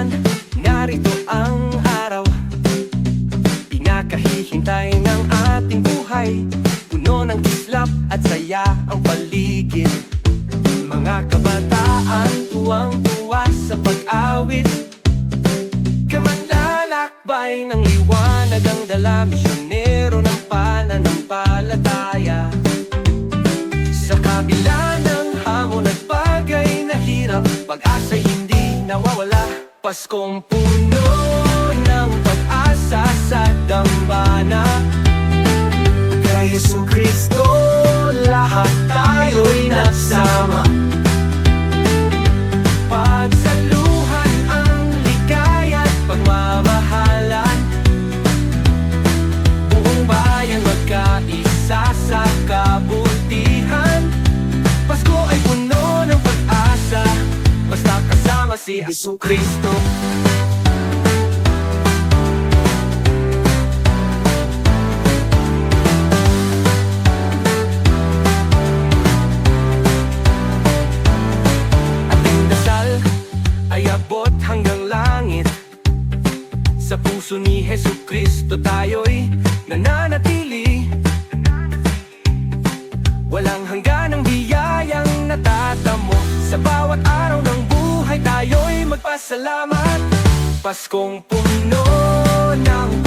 naman Narito ang araw. Pinakahihintay ng ating buhay Puno ng kislap at saya ang paligid. Mga kabataan tuwang-tuwa sa pag-awit. Kamanlalakbay ng liwanag ang dala Misyonero ng pananampalataya. Sa kabila ng hamon at bagay na hirap Pag-asa'y hindi nawawala. Paskong puno ng pag-asa sa dambana Jesu Kristo Ating dasal ay abot hanggang langit. Sa puso ni Jesu Kristo tayo'y nananatili. Walang hangganang biyayang natatamo Sa bawat araw buhay tayo'y magpasalamat Paskong puno ng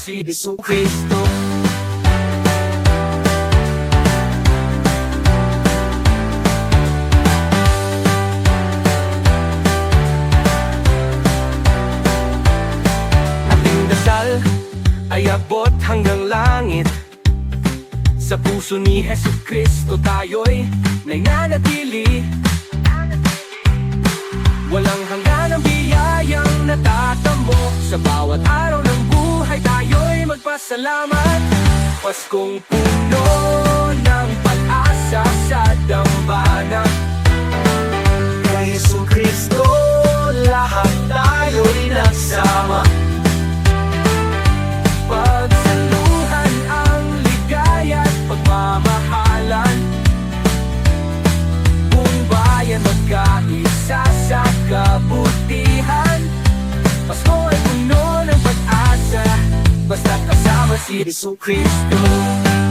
si Jesu Kristo Ating dasal ay abot hanggang langit. Sa puso ni Jesu Kristo tayo'y nananatili Walang hangganang biyayang natatamo Sa bawat araw magpasalamat Paskong puno ng pag-asa sa dambana Kay It's so crystal.